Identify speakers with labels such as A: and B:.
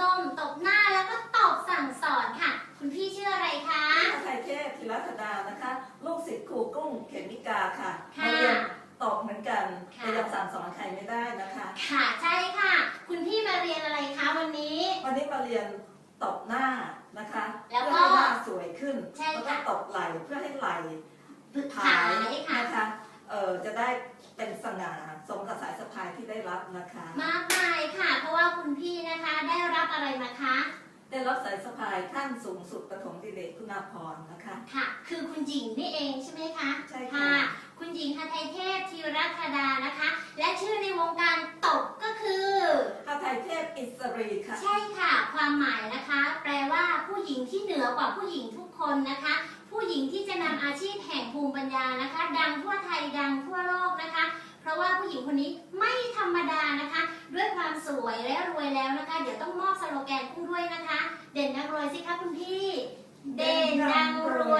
A: นม ตบหน้าแล้วก็ตบสั่งสอนค่ะ คุณพี่ชื่ออะไรคะ
B: ไทยเทพธีรัตดานะคะ ลูกศิษย์ครูกุ้งเขมิกาค่ะ
A: ค่ะ
B: มาเรียนตอบเหมือนกัน
A: ค่ะ
B: แต่ยังสั่งสอนใครไม่ได้นะคะ
A: ค่ะใช่ค่ะ คุณพี่มาเรียนอะไรคะวันนี้
B: วันนี้มาเรียนตบหน้านะคะ
A: แล้วก็
B: เพื่อให้หน้าสวยขึ้น
A: ใช่
B: แล้วก็
A: ค่ะ
B: ตบไหล่เพื่อให้ไหล่
A: ขายค่ะ
B: นะคะเออจะได้เป็นสง่าสมกับสายสะพายที่ได้รับนะคะ
A: มากมายค่ะ เพราะว่าคุณพี่ นะคะได้รับอะไรมาคะ
B: ได้รับสายสะพายขั้นสูงสุดประถมดิเรกคุณาภรณ์นะคะ
A: ค่ะ คือคุณหญิงนี่เองใช่ไหมคะ
B: ใช่ค่ะ
A: คุณหญิงคไทยเทพธีรัธดานะคะ และชื่อในวงการตบก็คือ
B: พระไทยเทพอิสรีค่ะ
A: ใช่ค่ะ ความหมายนะคะ แปลว่าผู้หญิงที่เหนือกว่าผู้หญิงทุกคนนะคะ ผู้หญิงที่จะนำอาชีพแห่งภูมิปัญญานะคะ ดังทั่วไทยดังทั่วโลกนะคะ เพราะว่าผู้หญิงคนนี้ไม่ธรรมดานะคะด้ วยความสวยและรวยแล้วนะคะ เดี๋ยวต้องมอบสโลแกนคู่ด้วยนะคะ เด่นดังรวยสิคะคุณพี่ เด่นดังรวย